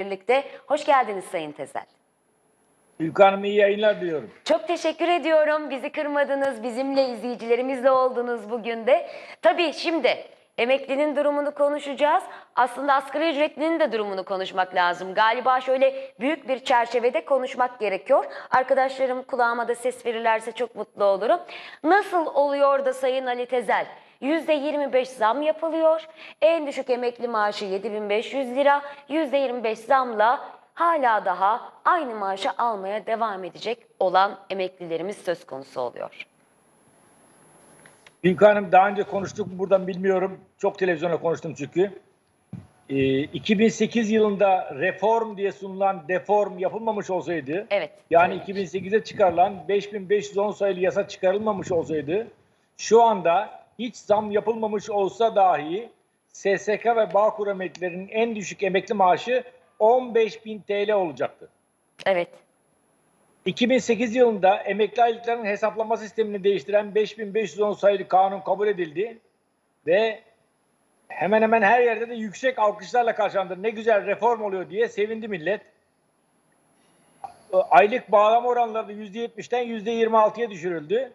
birlikte. Hoş geldiniz Sayın Tezel. Ülke Hanım iyi yayınlar diliyorum. Çok teşekkür ediyorum. Bizi kırmadınız, bizimle izleyicilerimizle oldunuz bugün de. Tabii şimdi emeklinin durumunu konuşacağız. Aslında asgari ücretlinin de durumunu konuşmak lazım. Galiba şöyle büyük bir çerçevede konuşmak gerekiyor. Arkadaşlarım kulağıma da ses verirlerse çok mutlu olurum. Nasıl oluyor da Sayın Ali Tezel? %25 zam yapılıyor. En düşük emekli maaşı 7500 lira. %25 zamla hala daha aynı maaşı almaya devam edecek olan emeklilerimiz söz konusu oluyor. Ülke Hanım daha önce konuştuk mu buradan bilmiyorum. Çok televizyonda konuştum çünkü. Ee, 2008 yılında reform diye sunulan deform yapılmamış olsaydı, Evet. yani 2008'de çıkarılan 5510 sayılı yasa çıkarılmamış olsaydı, şu anda hiç zam yapılmamış olsa dahi SSK ve Bağkur emeklilerinin en düşük emekli maaşı 15.000 TL olacaktı. Evet. 2008 yılında emekli aylıklarının hesaplama sistemini değiştiren 5510 sayılı kanun kabul edildi ve hemen hemen her yerde de yüksek alkışlarla karşılandı. Ne güzel reform oluyor diye sevindi millet. Aylık bağlama oranları da %70'den %26'ya düşürüldü.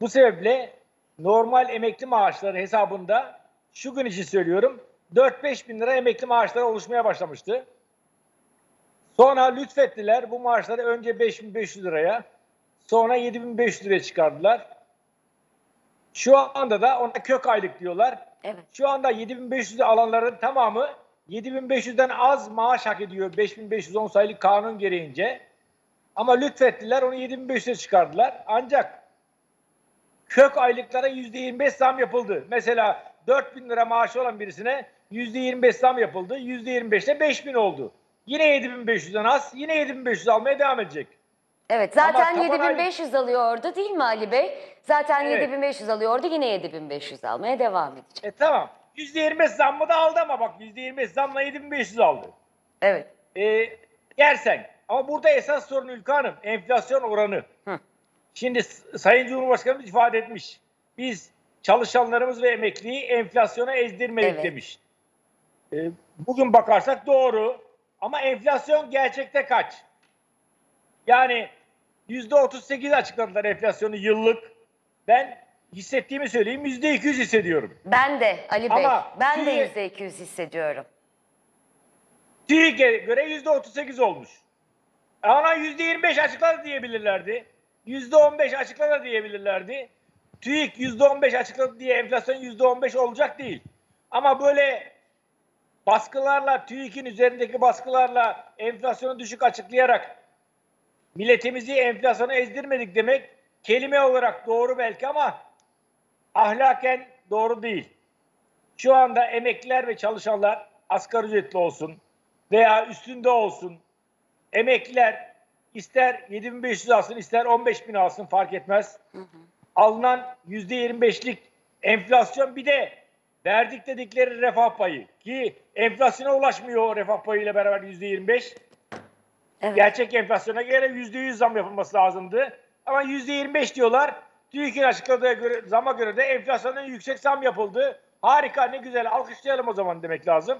Bu sebeple normal emekli maaşları hesabında şu gün için söylüyorum 4-5 bin lira emekli maaşları oluşmaya başlamıştı. Sonra lütfettiler bu maaşları önce 5500 liraya sonra 7500 liraya çıkardılar. Şu anda da ona kök aylık diyorlar. Evet. Şu anda 7500 alanların tamamı 7500'den az maaş hak ediyor 5510 sayılı kanun gereğince. Ama lütfettiler onu 7500'e çıkardılar. Ancak kök aylıklara %25 zam yapıldı. Mesela 4000 lira maaşı olan birisine %25 zam yapıldı. %25'te 5000 oldu. Yine 7500'den az, yine 7500 almaya devam edecek. Evet zaten Ama taban 7500 alıyordu değil mi Ali Bey? Zaten Evet. 7500 alıyordu yine 7500 almaya devam edecek. E tamam. %25 zammı da aldı ama bak %25 zamla 7500 aldı. Evet. E, yersen. Ama burada esas sorun Ülke Hanım enflasyon oranı. Hı. Şimdi Sayın Cumhurbaşkanımız ifade etmiş. Biz çalışanlarımız ve emekliyi enflasyona ezdirmedik Evet. demiş. E, bugün bakarsak doğru. Ama enflasyon gerçekte kaç? Yani %38 açıkladılar enflasyonu yıllık. Ben hissettiğimi söyleyeyim %200 hissediyorum. Ben de Ali Bey, Ama ben de Türkiye- %200 hissediyorum. TÜİK'e göre %38 olmuş. E Ona %25 açıkladı diyebilirlerdi. %15 açıkladı diyebilirlerdi. TÜİK %15 açıkladı diye enflasyon %15 olacak değil. Ama böyle baskılarla, TÜİK'in üzerindeki baskılarla enflasyonu düşük açıklayarak milletimizi enflasyona ezdirmedik demek kelime olarak doğru belki ama ahlaken doğru değil. Şu anda emekliler ve çalışanlar asgari ücretli olsun veya üstünde olsun. Emekliler ister 7500 alsın ister 15000 alsın fark etmez. Alınan %25'lik enflasyon bir de verdik dedikleri refah payı ki enflasyona ulaşmıyor o refah payıyla beraber %25. Evet. Gerçek enflasyona göre %100 zam yapılması lazımdı. Ama %25 diyorlar. TÜİK'in açıkladığı göre, zama göre de enflasyonun yüksek zam yapıldı. Harika ne güzel alkışlayalım o zaman demek lazım.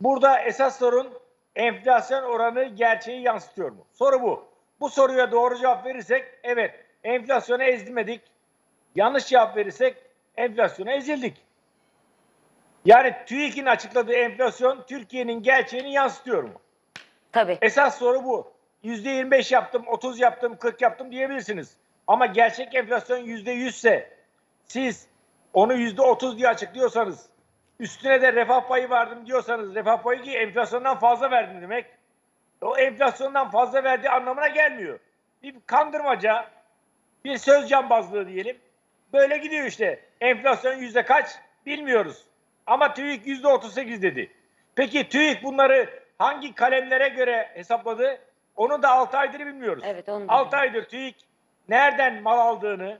Burada esas sorun enflasyon oranı gerçeği yansıtıyor mu? Soru bu. Bu soruya doğru cevap verirsek evet enflasyona ezilmedik. Yanlış cevap verirsek enflasyona ezildik. Yani TÜİK'in açıkladığı enflasyon Türkiye'nin gerçeğini yansıtıyor mu? Tabii. Esas soru bu. %25 yaptım, 30 yaptım, 40 yaptım diyebilirsiniz. Ama gerçek enflasyon %100 ise siz onu %30 diye açıklıyorsanız üstüne de refah payı verdim diyorsanız refah payı ki enflasyondan fazla verdim demek. O enflasyondan fazla verdiği anlamına gelmiyor. Bir kandırmaca, bir söz cambazlığı diyelim. Böyle gidiyor işte. Enflasyon yüzde kaç bilmiyoruz. Ama TÜİK yüzde 38 dedi. Peki TÜİK bunları hangi kalemlere göre hesapladı? Onu da 6 aydır bilmiyoruz. Evet, onu da 6 aydır TÜİK nereden mal aldığını,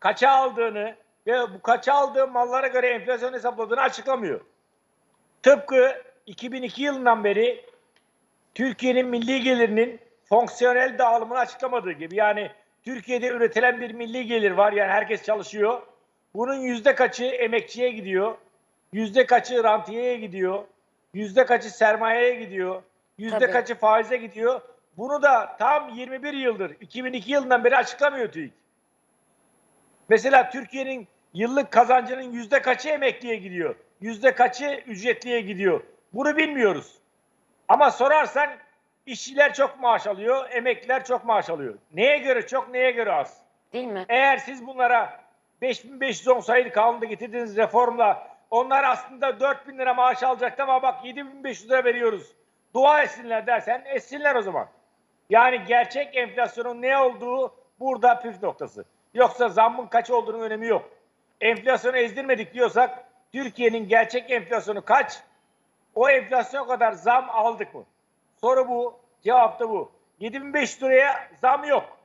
kaça aldığını ve bu kaça aldığı mallara göre enflasyon hesapladığını açıklamıyor. Tıpkı 2002 yılından beri Türkiye'nin milli gelirinin fonksiyonel dağılımını açıklamadığı gibi yani Türkiye'de üretilen bir milli gelir var yani herkes çalışıyor. Bunun yüzde kaçı emekçiye gidiyor, yüzde kaçı rantiyeye gidiyor, yüzde kaçı sermayeye gidiyor, Yüzde Tabii. kaçı faize gidiyor. Bunu da tam 21 yıldır, 2002 yılından beri açıklamıyor TÜİK. Mesela Türkiye'nin yıllık kazancının yüzde kaçı emekliye gidiyor? Yüzde kaçı ücretliye gidiyor? Bunu bilmiyoruz. Ama sorarsan işçiler çok maaş alıyor, emekliler çok maaş alıyor. Neye göre çok, neye göre az? Değil mi? Eğer siz bunlara 5510 sayılı kanunda getirdiğiniz reformla onlar aslında 4000 lira maaş alacaktı ama bak 7500 lira veriyoruz. Dua etsinler dersen etsinler o zaman. Yani gerçek enflasyonun ne olduğu burada püf noktası. Yoksa zammın kaç olduğunun önemi yok. Enflasyonu ezdirmedik diyorsak Türkiye'nin gerçek enflasyonu kaç? O enflasyon kadar zam aldık mı? Soru bu. Cevap da bu. 7500 liraya zam yok.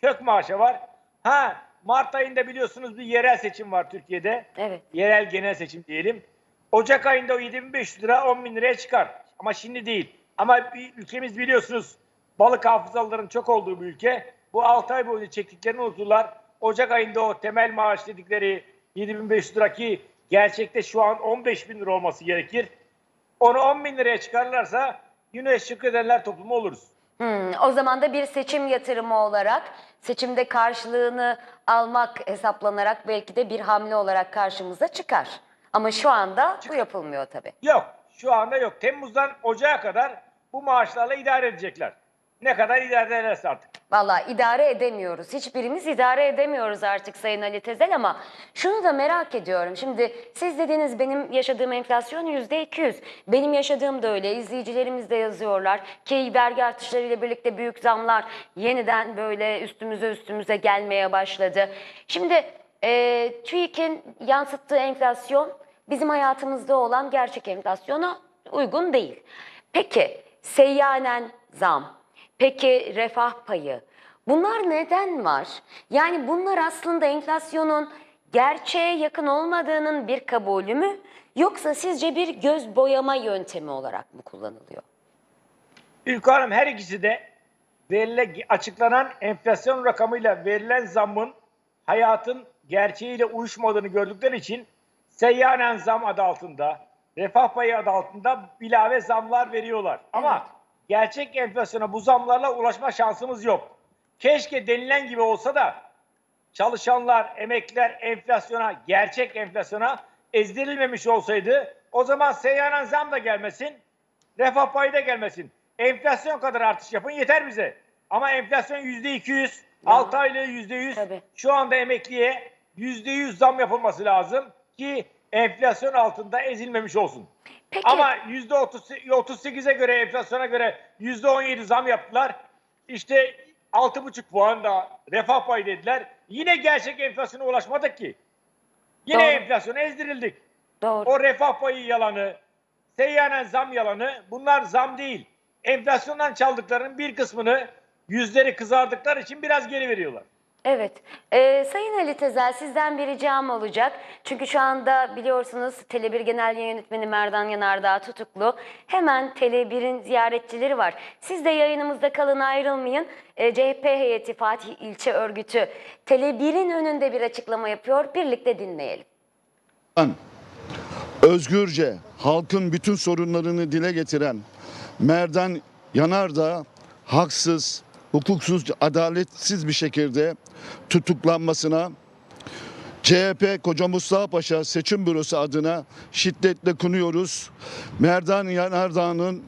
Kök maaşa var. Ha Mart ayında biliyorsunuz bir yerel seçim var Türkiye'de. Evet. Yerel genel seçim diyelim. Ocak ayında o 7500 lira 10 bin liraya çıkar. Ama şimdi değil. Ama bir ülkemiz biliyorsunuz balık hafızalıların çok olduğu bir ülke. Bu 6 ay boyunca çektiklerini unuturlar. Ocak ayında o temel maaş dedikleri 7500 lira ki gerçekte şu an 15 bin lira olması gerekir. Onu 10 bin liraya çıkarırlarsa yine şükredenler toplumu oluruz. Hmm, o zaman da bir seçim yatırımı olarak seçimde karşılığını almak hesaplanarak belki de bir hamle olarak karşımıza çıkar. Ama şu anda bu yapılmıyor tabii. Yok. Şu anda yok. Temmuz'dan Ocağa kadar bu maaşlarla idare edecekler. Ne kadar idare ederlerse artık. Vallahi idare edemiyoruz. Hiçbirimiz idare edemiyoruz artık Sayın Ali Tezel ama şunu da merak ediyorum. Şimdi siz dediniz benim yaşadığım enflasyon yüzde 200. Benim yaşadığım da öyle. İzleyicilerimiz de yazıyorlar ki vergi artışlarıyla birlikte büyük zamlar yeniden böyle üstümüze üstümüze gelmeye başladı. Şimdi e, TÜİK'in yansıttığı enflasyon bizim hayatımızda olan gerçek enflasyona uygun değil. Peki seyyanen zam, Peki refah payı. Bunlar neden var? Yani bunlar aslında enflasyonun gerçeğe yakın olmadığının bir kabulü mü? Yoksa sizce bir göz boyama yöntemi olarak mı kullanılıyor? Ülke Hanım her ikisi de verile, açıklanan enflasyon rakamıyla verilen zammın hayatın gerçeğiyle uyuşmadığını gördükleri için seyyanen zam adı altında, refah payı adı altında ilave zamlar veriyorlar. Ama gerçek enflasyona bu zamlarla ulaşma şansımız yok. Keşke denilen gibi olsa da çalışanlar, emekliler enflasyona, gerçek enflasyona ezdirilmemiş olsaydı o zaman seyyanen zam da gelmesin, refah payı da gelmesin. Enflasyon kadar artış yapın yeter bize. Ama enflasyon yüzde 200, 6 aylığı yüzde 100. Tabii. Şu anda emekliye yüzde 100 zam yapılması lazım ki enflasyon altında ezilmemiş olsun. Peki Ama yüzde 38'e göre enflasyona göre yüzde 17 zam yaptılar. İşte 6,5 puan da refah payı dediler. Yine gerçek enflasyona ulaşmadık ki. Yine Doğru. enflasyona ezdirildik. doğru. O refah payı yalanı, seyyanen zam yalanı bunlar zam değil. Enflasyondan çaldıklarının bir kısmını yüzleri kızardıkları için biraz geri veriyorlar. Evet. Ee, Sayın Ali Tezel sizden bir ricam olacak. Çünkü şu anda biliyorsunuz Tele1 Genel Yayın Yönetmeni Merdan Yanardağ tutuklu. Hemen Tele1'in ziyaretçileri var. Siz de yayınımızda kalın ayrılmayın. Ee, CHP heyeti Fatih İlçe Örgütü Tele1'in önünde bir açıklama yapıyor. Birlikte dinleyelim. An, özgürce halkın bütün sorunlarını dile getiren Merdan Yanardağ haksız, hukuksuz, adaletsiz bir şekilde tutuklanmasına CHP Koca Mustafa Paşa Seçim Bürosu adına şiddetle kınıyoruz. Merdan Yanardağ'ın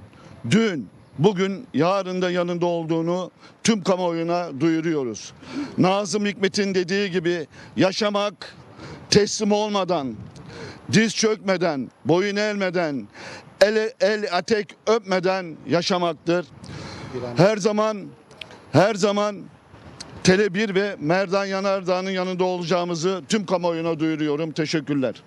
dün, bugün, yarın da yanında olduğunu tüm kamuoyuna duyuruyoruz. Nazım Hikmet'in dediği gibi yaşamak teslim olmadan, diz çökmeden, boyun eğmeden, el, el atek öpmeden yaşamaktır. Her zaman her zaman Tele1 ve Merdan Yanardağ'ın yanında olacağımızı tüm kamuoyuna duyuruyorum. Teşekkürler.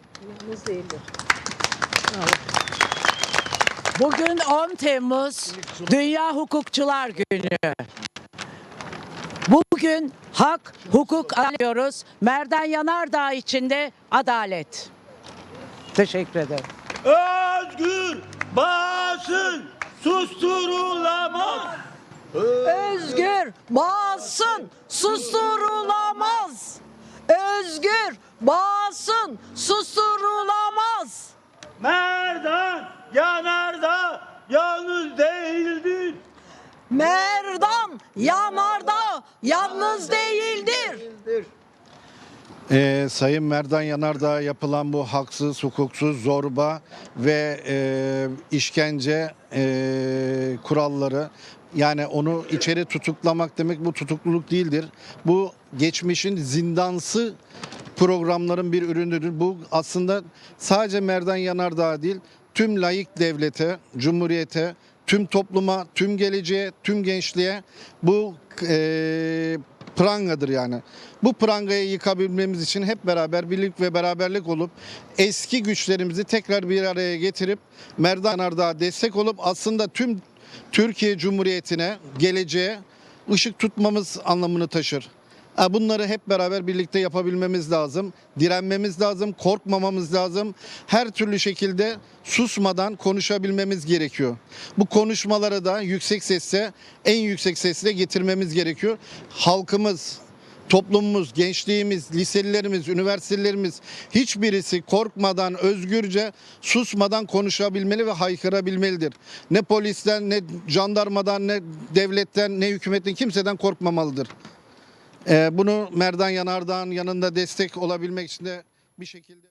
Bugün 10 Temmuz Dünya Hukukçular Günü. Bugün hak, hukuk arıyoruz. Merdan Yanardağ için de adalet. Teşekkür ederim. Özgür basın susturulamaz. Özgür basın susturulamaz. Özgür basın susturulamaz. Merdan yanarda yalnız değildir. Merdan yanardağ yalnız değildir. Ee, Sayın Merdan Yanardağ'a yapılan bu haksız, hukuksuz, zorba ve e, işkence e, kuralları yani onu içeri tutuklamak demek bu tutukluluk değildir. Bu geçmişin zindansı programların bir ürünüdür. Bu aslında sadece Merdan Yanardağ değil, tüm layık devlete, cumhuriyete, tüm topluma, tüm geleceğe, tüm gençliğe bu e, prangadır yani. Bu prangayı yıkabilmemiz için hep beraber birlik ve beraberlik olup eski güçlerimizi tekrar bir araya getirip Merdan Yanardağ'a destek olup aslında tüm Türkiye Cumhuriyeti'ne, geleceğe ışık tutmamız anlamını taşır. Ha, Bunları hep beraber birlikte yapabilmemiz lazım. Direnmemiz lazım, korkmamamız lazım. Her türlü şekilde susmadan konuşabilmemiz gerekiyor. Bu konuşmaları da yüksek sesle, en yüksek sesle getirmemiz gerekiyor. Halkımız, toplumumuz, gençliğimiz, liselilerimiz, üniversitelerimiz hiçbirisi korkmadan, özgürce, susmadan konuşabilmeli ve haykırabilmelidir. Ne polisten, ne jandarmadan, ne devletten, ne hükümetten kimseden korkmamalıdır. Ee, bunu Merdan Yanardağ'ın yanında destek olabilmek için de bir şekilde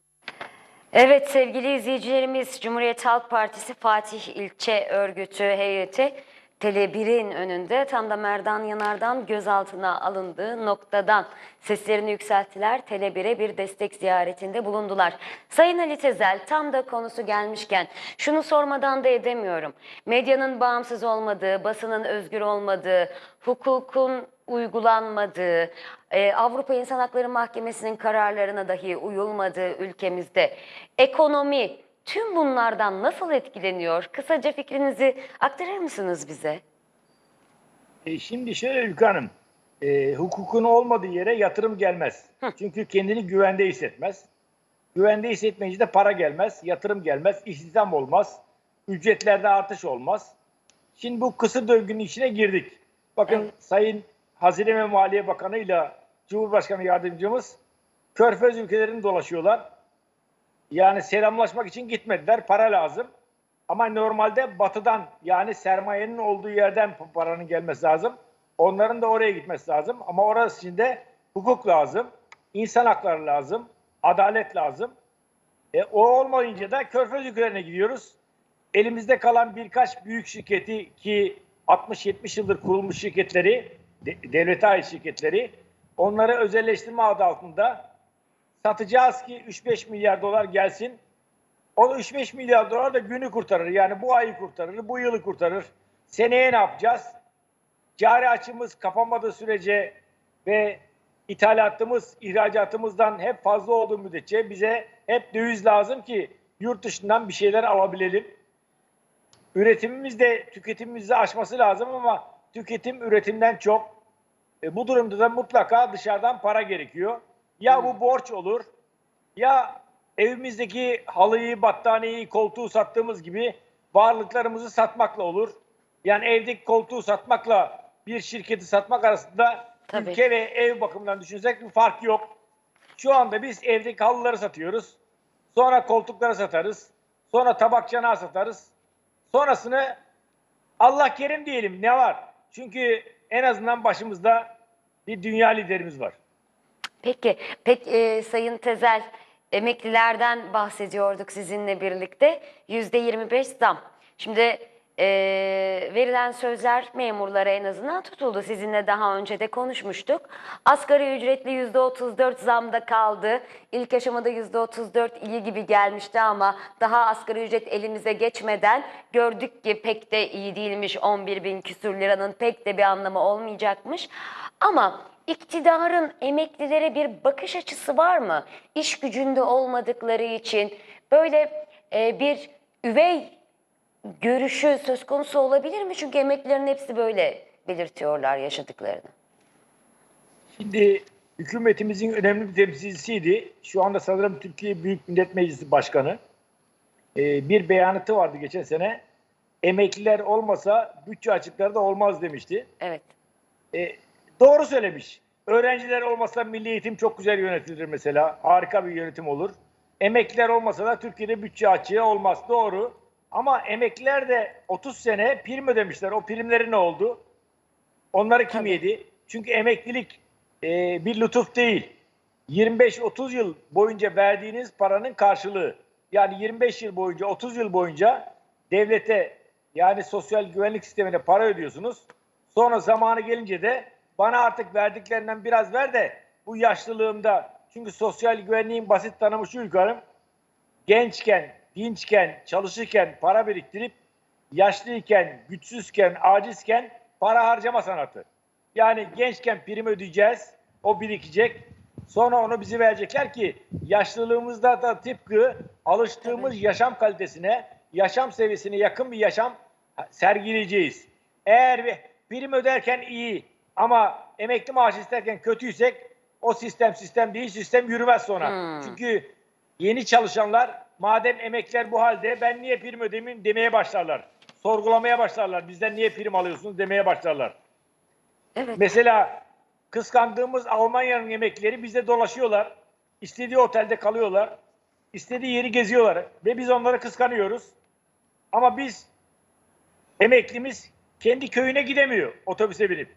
Evet sevgili izleyicilerimiz Cumhuriyet Halk Partisi Fatih İlçe Örgütü heyeti Tele1'in önünde tam da Merdan Yanar'dan gözaltına alındığı noktadan seslerini yükselttiler. Tele1'e bir destek ziyaretinde bulundular. Sayın Ali Tezel tam da konusu gelmişken şunu sormadan da edemiyorum. Medyanın bağımsız olmadığı, basının özgür olmadığı, hukukun uygulanmadığı, e, Avrupa İnsan Hakları Mahkemesi'nin kararlarına dahi uyulmadığı ülkemizde ekonomi tüm bunlardan nasıl etkileniyor? Kısaca fikrinizi aktarır mısınız bize? E, şimdi şöyle Ülke Hanım, e, hukukun olmadığı yere yatırım gelmez. Çünkü kendini güvende hissetmez. Güvende hissetmeyince de para gelmez, yatırım gelmez, istihdam olmaz, ücretlerde artış olmaz. Şimdi bu kısır döngünün içine girdik. Bakın Evet. Sayın Hazine ve Maliye Bakanı ile Cumhurbaşkanı Yardımcımız Körfez ülkelerini dolaşıyorlar. Yani selamlaşmak için gitmediler, para lazım. Ama normalde batıdan yani sermayenin olduğu yerden paranın gelmesi lazım. Onların da oraya gitmesi lazım. Ama orası için de hukuk lazım, insan hakları lazım, adalet lazım. E, o olmayınca da Körfez ülkelerine gidiyoruz. Elimizde kalan birkaç büyük şirketi ki 60-70 yıldır kurulmuş şirketleri, de- devlete ait şirketleri, onları özelleştirme adı altında satacağız ki 3-5 milyar dolar gelsin. O 3-5 milyar dolar da günü kurtarır. Yani bu ayı kurtarır, bu yılı kurtarır. Seneye ne yapacağız? Cari açımız kapanmadığı sürece ve ithalatımız, ihracatımızdan hep fazla olduğu müddetçe bize hep döviz lazım ki yurt dışından bir şeyler alabilelim. Üretimimiz de tüketimimizi aşması lazım ama tüketim üretimden çok. E, bu durumda da mutlaka dışarıdan para gerekiyor. Ya bu borç olur ya evimizdeki halıyı, battaniyeyi, koltuğu sattığımız gibi varlıklarımızı satmakla olur. Yani evdeki koltuğu satmakla bir şirketi satmak arasında Tabii. ülke ve ev bakımından düşünsek bir fark yok. Şu anda biz evdeki halıları satıyoruz. Sonra koltukları satarız. Sonra tabak çanağı satarız. Sonrasını Allah kerim diyelim ne var? Çünkü en azından başımızda bir dünya liderimiz var. Peki, pek e, Sayın Tezel emeklilerden bahsediyorduk sizinle birlikte. Yüzde 25 zam. Şimdi e, verilen sözler memurlara en azından tutuldu. Sizinle daha önce de konuşmuştuk. Asgari ücretli yüzde 34 zamda kaldı. İlk aşamada yüzde 34 iyi gibi gelmişti ama daha asgari ücret elimize geçmeden gördük ki pek de iyi değilmiş 11 bin küsür liranın pek de bir anlamı olmayacakmış. Ama iktidarın emeklilere bir bakış açısı var mı? İş gücünde olmadıkları için böyle e, bir üvey görüşü söz konusu olabilir mi? Çünkü emeklilerin hepsi böyle belirtiyorlar yaşadıklarını. Şimdi hükümetimizin önemli bir temsilcisiydi. Şu anda sanırım Türkiye Büyük Millet Meclisi Başkanı. Ee, bir beyanatı vardı geçen sene. Emekliler olmasa bütçe açıkları da olmaz demişti. Evet. E, doğru söylemiş. Öğrenciler olmasa milli eğitim çok güzel yönetilir mesela. Harika bir yönetim olur. Emekliler olmasa da Türkiye'de bütçe açığı olmaz. Doğru. Ama emekliler de 30 sene prim ödemişler. O primleri ne oldu? Onları kim Tabii. yedi? Çünkü emeklilik e, bir lütuf değil. 25-30 yıl boyunca verdiğiniz paranın karşılığı. Yani 25 yıl boyunca, 30 yıl boyunca devlete yani sosyal güvenlik sistemine para ödüyorsunuz. Sonra zamanı gelince de bana artık verdiklerinden biraz ver de bu yaşlılığımda çünkü sosyal güvenliğin basit tanımı şu yukarım. Gençken, dinçken, çalışırken para biriktirip yaşlıyken, güçsüzken, acizken para harcama sanatı. Yani gençken prim ödeyeceğiz, o birikecek. Sonra onu bize verecekler ki yaşlılığımızda da tıpkı alıştığımız yaşam kalitesine, yaşam seviyesine yakın bir yaşam sergileyeceğiz. Eğer bir prim öderken iyi ama emekli maaşı isterken kötüysek o sistem sistem değil, sistem yürümez sonra. Hmm. Çünkü yeni çalışanlar madem emekliler bu halde ben niye prim ödemeyim demeye başlarlar. Sorgulamaya başlarlar. Bizden niye prim alıyorsunuz demeye başlarlar. Evet. Mesela kıskandığımız Almanya'nın emeklileri bizde dolaşıyorlar. İstediği otelde kalıyorlar. İstediği yeri geziyorlar. Ve biz onları kıskanıyoruz. Ama biz emeklimiz kendi köyüne gidemiyor otobüse binip.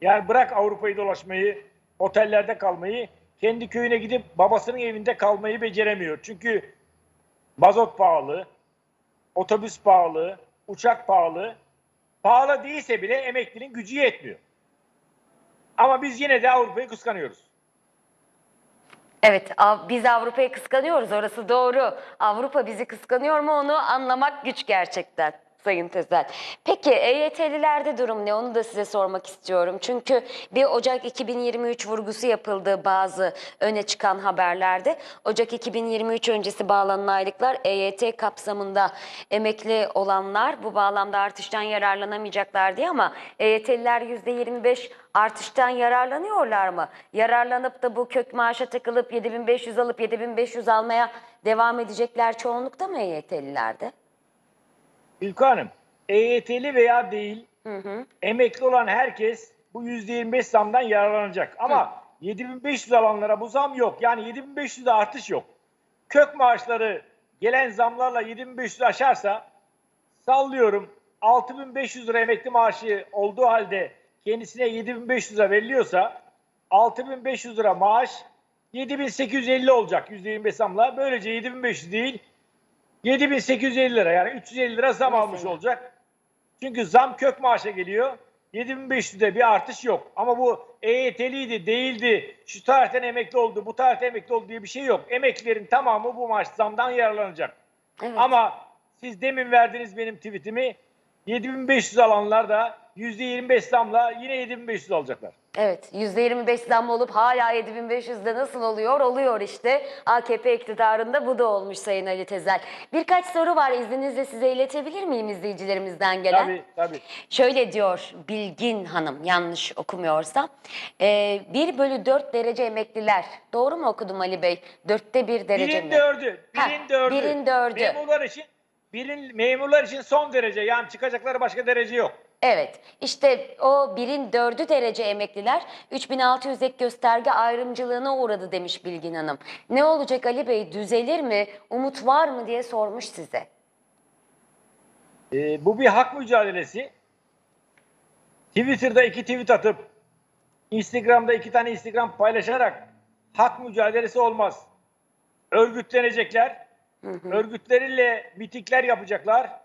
Yani bırak Avrupa'yı dolaşmayı, otellerde kalmayı, kendi köyüne gidip babasının evinde kalmayı beceremiyor. Çünkü mazot pahalı, otobüs pahalı, uçak pahalı. Pahalı değilse bile emeklinin gücü yetmiyor. Ama biz yine de Avrupa'yı kıskanıyoruz. Evet, biz Avrupa'yı kıskanıyoruz. Orası doğru. Avrupa bizi kıskanıyor mu onu anlamak güç gerçekten. Sayın Tezel. Peki EYT'lilerde durum ne? Onu da size sormak istiyorum. Çünkü bir Ocak 2023 vurgusu yapıldı bazı öne çıkan haberlerde. Ocak 2023 öncesi bağlanan aylıklar EYT kapsamında emekli olanlar bu bağlamda artıştan yararlanamayacaklar diye ama EYT'liler %25 artıştan yararlanıyorlar mı? Yararlanıp da bu kök maaşa takılıp 7500 alıp 7500 almaya devam edecekler çoğunlukta mı EYT'lilerde? Ülke Hanım, EYT'li veya değil, emekli olan herkes bu %25 zamdan yararlanacak. Ama 7500 alanlara bu zam yok. Yani 7500'de artış yok. Kök maaşları gelen zamlarla 7500 aşarsa sallıyorum 6500 lira emekli maaşı olduğu halde kendisine 7500 lira veriliyorsa 6500 lira maaş 7850 olacak %25 zamla. Böylece 7500 değil 7850 lira yani 350 lira zam almış olacak. Çünkü zam kök maaşa geliyor. 7500'de bir artış yok. Ama bu EYT'liydi, değildi, şu tarihten emekli oldu, bu tarihten emekli oldu diye bir şey yok. Emeklilerin tamamı bu maaş zamdan yararlanacak. Evet. Ama siz demin verdiğiniz benim tweetimi 7500 alanlar da %25 zamla yine 7500 alacaklar. Evet %25 zam olup hala 7500'de nasıl oluyor? Oluyor işte. AKP iktidarında bu da olmuş Sayın Ali Tezel. Birkaç soru var izninizle size iletebilir miyim izleyicilerimizden gelen? Tabii tabii. Şöyle diyor Bilgin Hanım yanlış okumuyorsam. Ee, 1 bölü 4 derece emekliler. Doğru mu okudum Ali Bey? Dörtte bir derece Birin mi? dördü. Birin dördü. birin dördü. Memurlar için birin, memurlar için son derece. Yani çıkacakları başka derece yok. Evet işte o birin dördü derece emekliler 3600 ek gösterge ayrımcılığına uğradı demiş Bilgin Hanım. Ne olacak Ali Bey düzelir mi umut var mı diye sormuş size. Ee, bu bir hak mücadelesi. Twitter'da iki tweet atıp Instagram'da iki tane Instagram paylaşarak hak mücadelesi olmaz. Örgütlenecekler. Örgütleriyle mitikler yapacaklar.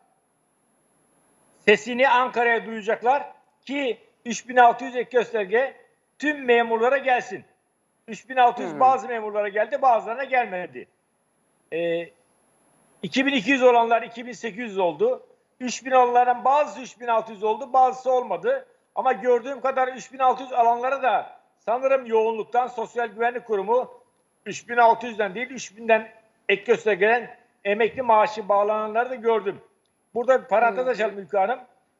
Sesini Ankara'ya duyacaklar ki 3600 ek gösterge tüm memurlara gelsin. 3600 bazı memurlara geldi, bazılarına gelmedi. Ee, 2200 olanlar 2800 oldu. 3000 olanların bazısı 3600 oldu, bazısı olmadı. Ama gördüğüm kadar 3600 alanlara da sanırım yoğunluktan Sosyal Güvenlik Kurumu 3600'den değil 3000'den ek göstergelen emekli maaşı bağlananları da gördüm. Burada bir parantez açalım Ülke Hanım.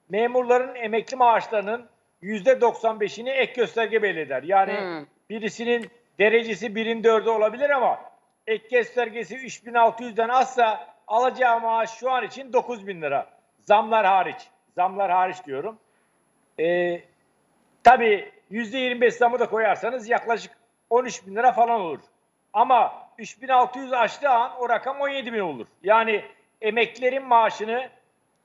Memurların emekli maaşlarının %95'ini ek gösterge belirler. Yani Hmm. birisinin derecesi birin dördü olabilir ama ek göstergesi 3600'den azsa alacağı maaş şu an için 9000 lira. Zamlar hariç. Zamlar hariç diyorum. Ee, tabii %25 zamı da koyarsanız yaklaşık 13 bin lira falan olur. Ama 3600 aştığı an o rakam 17 bin olur. Yani emeklilerin maaşını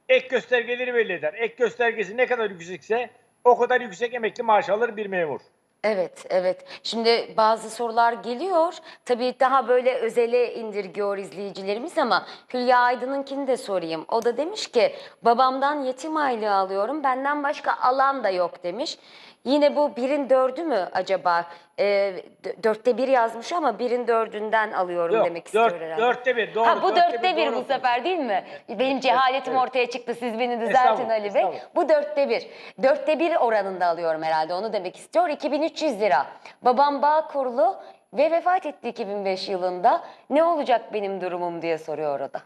ek göstergeleri belli eder. Ek göstergesi ne kadar yüksekse o kadar yüksek emekli maaş alır bir memur. Evet, evet. Şimdi bazı sorular geliyor. Tabii daha böyle özele indirgiyor izleyicilerimiz ama Hülya Aydın'ınkini de sorayım. O da demiş ki babamdan yetim aylığı alıyorum. Benden başka alan da yok demiş. Yine bu birin dördü mü acaba? D- dörtte bir yazmış ama birin dördünden alıyorum Yok, demek istiyor dört- herhalde. dörtte bir, doğru, Ha, bu dörtte dörtte bir, bir doğru bu sefer değil mi? Benim cehaletim evet. ortaya çıktı. Siz beni düzeltin Ali Bey. Bu dörtte bir. Dörtte bir oranında alıyorum herhalde onu demek istiyor. 2300 lira. Babam bağ kurulu ve vefat etti 2005 yılında. Ne olacak benim durumum diye soruyor o da.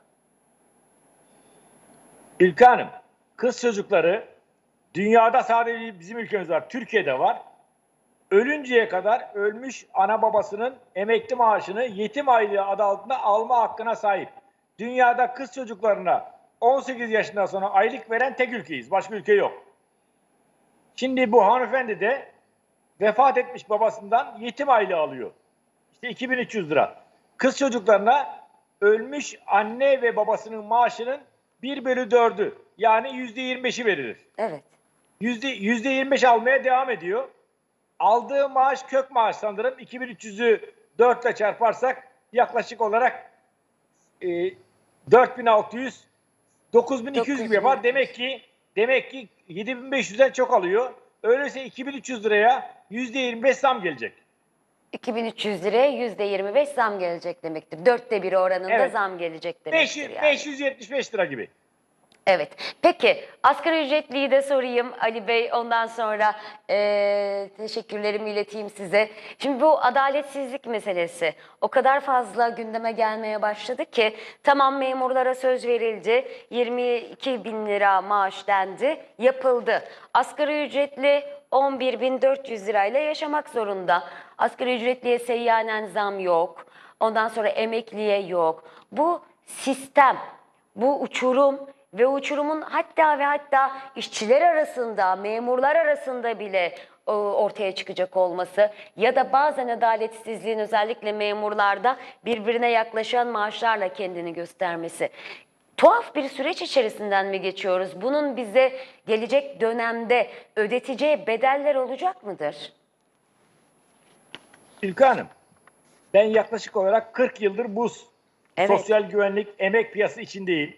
İlke Hanım, kız çocukları dünyada sadece bizim ülkemiz var, Türkiye'de var. Ölünceye kadar ölmüş ana babasının emekli maaşını yetim aylığı adı altında alma hakkına sahip. Dünyada kız çocuklarına 18 yaşından sonra aylık veren tek ülkeyiz. Başka ülke yok. Şimdi bu hanımefendi de vefat etmiş babasından yetim aylığı alıyor. İşte 2300 lira. Kız çocuklarına ölmüş anne ve babasının maaşının 1 bölü 4'ü yani %25'i verilir. Evet. Yüzde, yüzde 25 almaya devam ediyor. Aldığı maaş kök maaş sanırım. 2300'ü 4 ile çarparsak yaklaşık olarak e, 4600 9200 gibi yapar. Demek ki demek ki 7500'den çok alıyor. Öyleyse 2300 liraya %25 zam gelecek. 2300 liraya %25 zam gelecek demektir. Dörtte bir oranında Evet. zam gelecek demektir 500, yani. 575 lira gibi. Evet. Peki asgari ücretliyi de sorayım Ali Bey. Ondan sonra eee, teşekkürlerimi ileteyim size. Şimdi bu adaletsizlik meselesi o kadar fazla gündeme gelmeye başladı ki tamam memurlara söz verildi. 22 bin lira maaş dendi. Yapıldı. Asgari ücretli 11.400 lirayla yaşamak zorunda. Asgari ücretliye seyyanen zam yok. Ondan sonra emekliye yok. Bu sistem bu uçurum ve uçurumun hatta ve hatta işçiler arasında, memurlar arasında bile e, ortaya çıkacak olması ya da bazen adaletsizliğin özellikle memurlarda birbirine yaklaşan maaşlarla kendini göstermesi. Tuhaf bir süreç içerisinden mi geçiyoruz? Bunun bize gelecek dönemde ödeteceği bedeller olacak mıdır? İlke Hanım, ben yaklaşık olarak 40 yıldır bu Evet. sosyal güvenlik emek piyasası içindeyim.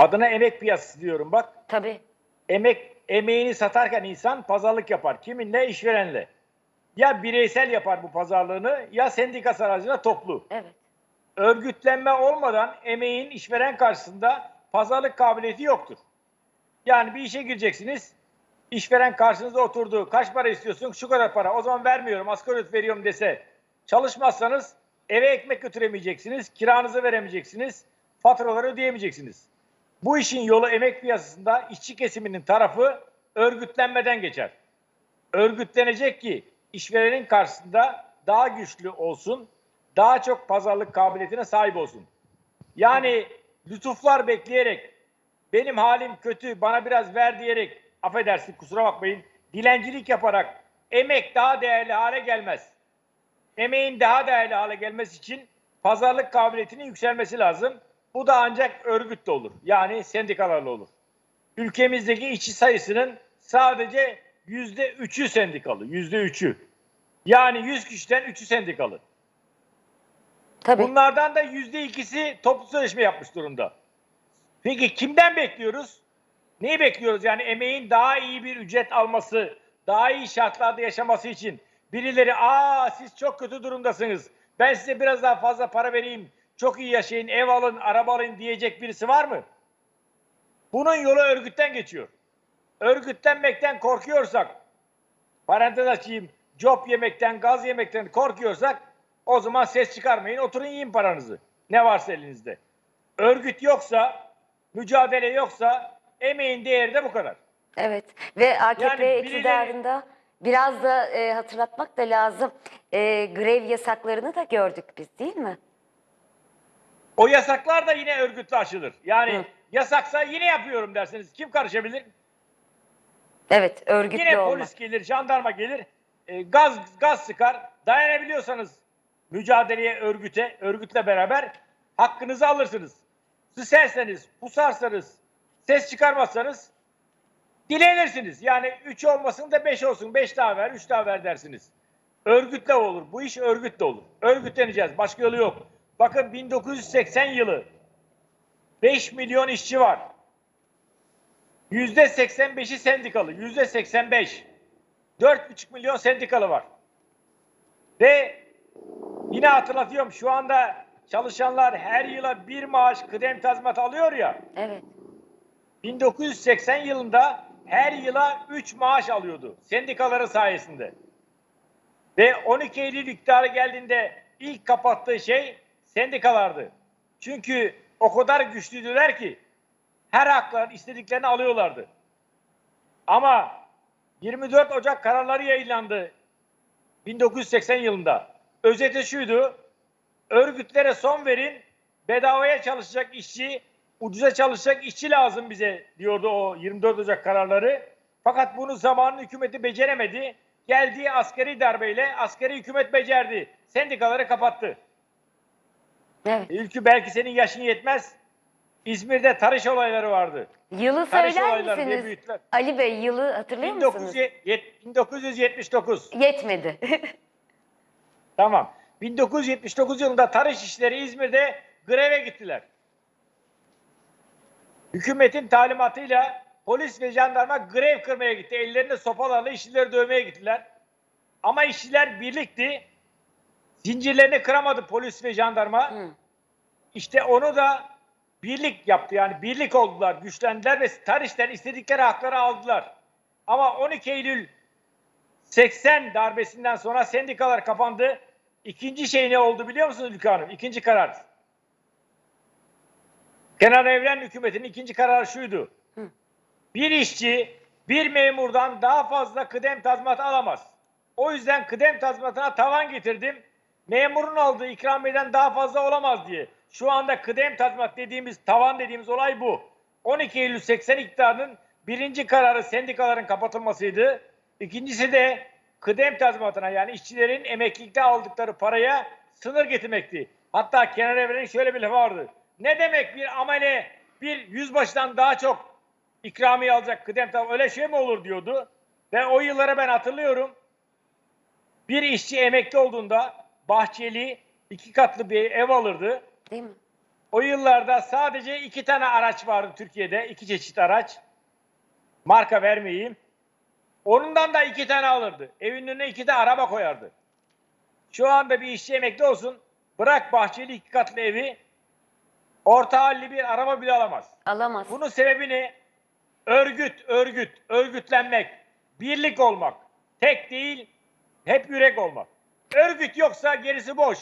Adına emek piyasası diyorum bak. Tabii. Emek emeğini satarken insan pazarlık yapar. Kiminle? İşverenle. Ya bireysel yapar bu pazarlığını ya sendika aracılığıyla toplu. Evet. Örgütlenme olmadan emeğin işveren karşısında pazarlık kabiliyeti yoktur. Yani bir işe gireceksiniz. İşveren karşınıza oturdu. Kaç para istiyorsun? Şu kadar para. O zaman vermiyorum. Asgari ücret veriyorum dese. Çalışmazsanız eve ekmek götüremeyeceksiniz. Kiranızı veremeyeceksiniz. Faturaları ödeyemeyeceksiniz. Bu işin yolu emek piyasasında işçi kesiminin tarafı örgütlenmeden geçer. Örgütlenecek ki işverenin karşısında daha güçlü olsun, daha çok pazarlık kabiliyetine sahip olsun. Yani lütuflar bekleyerek, benim halim kötü, bana biraz ver diyerek, affedersin kusura bakmayın, dilencilik yaparak emek daha değerli hale gelmez. Emeğin daha değerli hale gelmesi için pazarlık kabiliyetinin yükselmesi lazım. Bu da ancak örgütle olur. Yani sendikalarla olur. Ülkemizdeki işçi sayısının sadece yüzde üçü sendikalı. Yüzde üçü. Yani 100 kişiden 3'ü sendikalı. Tabii. Bunlardan da yüzde ikisi toplu sözleşme yapmış durumda. Peki kimden bekliyoruz? Neyi bekliyoruz? Yani emeğin daha iyi bir ücret alması, daha iyi şartlarda yaşaması için birileri aa siz çok kötü durumdasınız. Ben size biraz daha fazla para vereyim. Çok iyi yaşayın, ev alın, araba alın diyecek birisi var mı? Bunun yolu örgütten geçiyor. Örgütlenmekten korkuyorsak, parantez açayım, job yemekten, gaz yemekten korkuyorsak o zaman ses çıkarmayın, oturun yiyin paranızı. Ne varsa elinizde. Örgüt yoksa, mücadele yoksa emeğin değeri de bu kadar. Evet ve AKP Yani iktidarında biraz da e, hatırlatmak da lazım. E, grev yasaklarını da gördük biz değil mi? O yasaklar da yine örgütle aşılır. Yani Hı. yasaksa yine yapıyorum derseniz kim karışabilir? Evet örgütlü Yine olmak. polis gelir, jandarma gelir, e, gaz gaz sıkar. Dayanabiliyorsanız mücadeleye, örgüte, örgütle beraber hakkınızı alırsınız. sıserseniz, pusarsanız, ses çıkarmazsanız dilenirsiniz. Yani 3 olmasın da 5 olsun. 5 daha ver, 3 daha ver dersiniz. Örgütle olur. Bu iş örgütle olur. Örgütleneceğiz. Başka yolu yok. Bakın 1980 yılı 5 milyon işçi var. Yüzde 85'i sendikalı. Yüzde 85. 4,5 milyon sendikalı var. Ve yine hatırlatıyorum şu anda çalışanlar her yıla bir maaş kıdem tazminat alıyor ya. Evet. 1980 yılında her yıla 3 maaş alıyordu sendikaları sayesinde. Ve 12 Eylül iktidarı geldiğinde ilk kapattığı şey sendikalardı. Çünkü o kadar güçlüydüler ki her haklar istediklerini alıyorlardı. Ama 24 Ocak kararları yayınlandı 1980 yılında. Özeti şuydu. Örgütlere son verin. Bedavaya çalışacak işçi, ucuza çalışacak işçi lazım bize diyordu o 24 Ocak kararları. Fakat bunu zamanın hükümeti beceremedi. Geldiği askeri darbeyle askeri hükümet becerdi. Sendikaları kapattı. Evet. Ülkü belki senin yaşın yetmez. İzmir'de tarış olayları vardı. Yılı Tarış söyler olayları diye misiniz? büyüttüler. Ali Bey yılı hatırlıyor musunuz? 1900 1979. Yetmedi. Tamam. 1979 yılında tarış işleri İzmir'de greve gittiler. Hükümetin talimatıyla polis ve jandarma grev kırmaya gitti. Ellerinde sopalarla işçileri dövmeye gittiler. Ama işçiler birlikti. Zincirlerini kıramadı polis ve jandarma. Hı. İşte onu da birlik yaptı. Yani birlik oldular, güçlendiler ve tarihten istedikleri hakları aldılar. Ama 12 Eylül 80 darbesinden sonra sendikalar kapandı. İkinci şey ne oldu biliyor musunuz Ülke Hanım? İkinci karar. Kenan Evren hükümetinin ikinci kararı şuydu. Bir işçi bir memurdan daha fazla kıdem tazminatı alamaz. O yüzden kıdem tazminatına tavan getirdim. Memurun aldığı ikramiyeden daha fazla olamaz diye. Şu anda kıdem tazminat dediğimiz tavan dediğimiz olay bu. 12 Eylül 80 iktidarının birinci kararı sendikaların kapatılmasıydı. İkincisi de kıdem tazminatına yani işçilerin emeklilikte aldıkları paraya sınır getirmekti. Hatta Kenan Evren'in şöyle bir lafı vardı. Ne demek bir amele bir yüzbaşıdan daha çok ikramiye alacak kıdem tazminatı öyle şey mi olur diyordu. Ve o yılları ben hatırlıyorum. Bir işçi emekli olduğunda bahçeli iki katlı bir ev alırdı. Değil mi? O yıllarda sadece iki tane araç vardı Türkiye'de. iki çeşit araç. Marka vermeyeyim. Onundan da iki tane alırdı. Evin önüne iki de araba koyardı. Şu anda bir işçi emekli olsun. Bırak bahçeli iki katlı evi. Orta halli bir araba bile alamaz. Alamaz. Bunun sebebi ne? Örgüt, örgüt, örgütlenmek, birlik olmak. Tek değil, hep yürek olmak. Örgüt yoksa gerisi boş.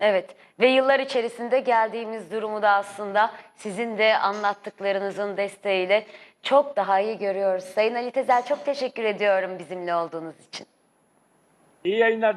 Evet ve yıllar içerisinde geldiğimiz durumu da aslında sizin de anlattıklarınızın desteğiyle çok daha iyi görüyoruz. Sayın Ali Tezel çok teşekkür ediyorum bizimle olduğunuz için. İyi yayınlar.